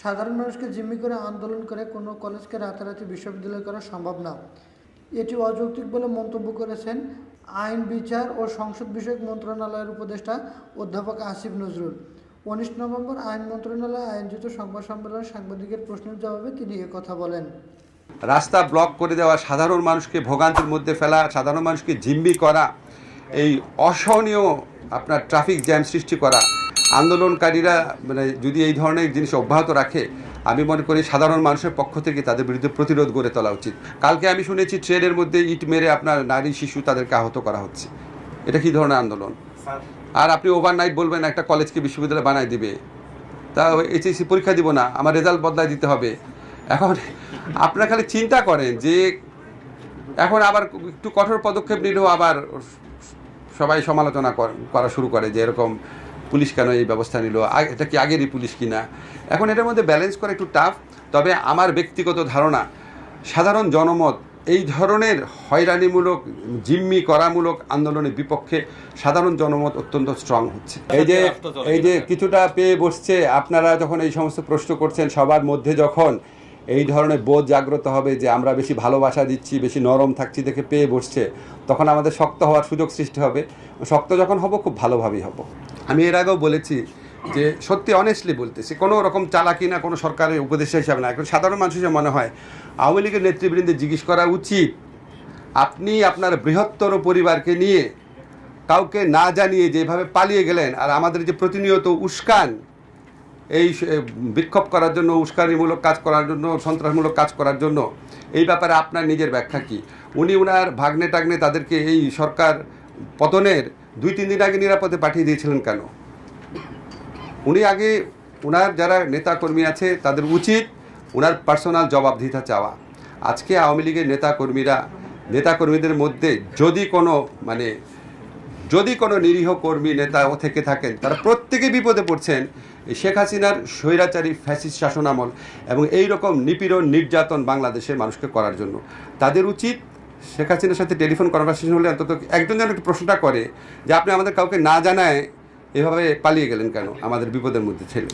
সাধারণ মানুষকে জিম্মি করে আন্দোলন করে কোনো কলেজকে রাতারাতি বিশ্ববিদ্যালয় করা সম্ভব না। এটি অযৌক্তিক বলে মন্তব্য করেছেন আইন বিচার ও সংসদ বিষয়ক মন্ত্রণালয়ের উপদেষ্টা অধ্যাপক আসিফ নজরুল। উনিশ নভেম্বর আইন মন্ত্রণালয়ে আয়োজিত সংবাদ সম্মেলনে সাংবাদিকের প্রশ্নের জবাবে তিনি কথা বলেন। রাস্তা ব্লক করে দেওয়া সাধারণ মানুষকে ভোগান্তির মধ্যে ফেলা, সাধারণ মানুষকে জিম্মি করা, এই অসহনীয় আপনার ট্রাফিক জ্যাম সৃষ্টি করা আন্দোলনকারীরা মানে যদি এই ধরনের জিনিস অব্যাহত রাখে আমি মনে করি সাধারণ মানুষের পক্ষ থেকে তাদের বিরুদ্ধে প্রতিরোধ গড়ে তোলা উচিত। কালকে আমি শুনেছি ট্রেনের মধ্যে ইট মেরে আপনার নারী শিশু তাদেরকে আহত করা হচ্ছে। এটা কী ধরনের আন্দোলন? আর আপনি ওভারনাইট বলবেন একটা কলেজকে বিশ্ববিদ্যালয় বানায় দিবে। তা এইচএসসি পরীক্ষা দিব না আমার রেজাল্ট বদলায় দিতে হবে। এখন আপনারা খালি চিন্তা করেন যে এখন আবার একটু কঠোর পদক্ষেপ নিলেও আবার সবাই সমালোচনা করা শুরু করে যে এরকম পুলিশ কেন এই ব্যবস্থা নিল? এটা কি আগেরই পুলিশ কিনা? এখন এটার মধ্যে ব্যালেন্স করা একটু টাফ তবে আমার ব্যক্তিগত ধারণা সাধারণ জনমত এই ধরনের হয়রানিমূলক জিম্মি করামূলক আন্দোলনের বিপক্ষে সাধারণ জনমত অত্যন্ত স্ট্রং হচ্ছে। এই যে এই যে কিছুটা পেয়ে বসছে আপনারা যখন এই সমস্ত প্রশ্ন করছেন সবার মধ্যে যখন এই ধরনের বোধ জাগ্রত হবে যে আমরা বেশি ভালোবাসা দিচ্ছি বেশি নরম থাকছি দেখে পেয়ে বসছে তখন আমাদের শক্ত হওয়ার সুযোগ সৃষ্টি হবে। শক্ত যখন হব খুব ভালোভাবেই হব। আমি এর আগেও বলেছি যে সত্যি অনেস্টলি বলতেছি, কোনো রকম চালাকি না, কোনো সরকারের উপদেষ্টা হিসাবে না, এখন সাধারণ মানুষ হিসেবে মনে হয় আওয়ামী লীগের নেতৃবৃন্দে জিজ্ঞেস করা উচিত, আপনি আপনার বৃহত্তর পরিবারকে নিয়ে কাউকে না জানিয়ে যেভাবে পালিয়ে গেলেন আর আমাদের যে প্রতিনিয়ত উস্কান, এই বিক্ষোভ করার জন্য, উস্কানিমূলক কাজ করার জন্য, সন্ত্রাসমূলক কাজ করার জন্য, এই ব্যাপারে আপনার নিজের ব্যাখ্যা কি? উনি উনার ভাগ্নে টাগ্নে তাদেরকে এই সরকার পতনের দুই, তিন দিন আগে নিরাপদে পাঠিয়ে দিয়েছিলেন কেন? উনি আগে ওনার যারা নেতা কর্মী আছে, তাদের উচিত ওনার পার্সোনাল জবাবদিহিতা চাওয়া। আজকে আওয়ামী লীগের নেতা কর্মীরা নেতা কর্মীদের মধ্যে যদি কোনো মানে যদি কোনো নিরীহ কর্মী নেতা থেকে থাকেন, তারা প্রত্যেকে বিপদে পড়ছেন শেখ হাসিনার স্বৈরাচারী ফ্যাসিস্ট শাসনামল এবং এই রকম নিপীড়ন, নির্যাতন বাংলাদেশের মানুষকে করার জন্য। তাদের উচিত শেখ হাসিনার সাথে টেলিফোন কনভারসেশন হলে অন্তত একজন যেন একটু প্রশ্নটা করে যে আপনি আমাদের কাউকে না জানায় এভাবে পালিয়ে গেলেন কেন আমাদের বিপদের মধ্যে ছেলে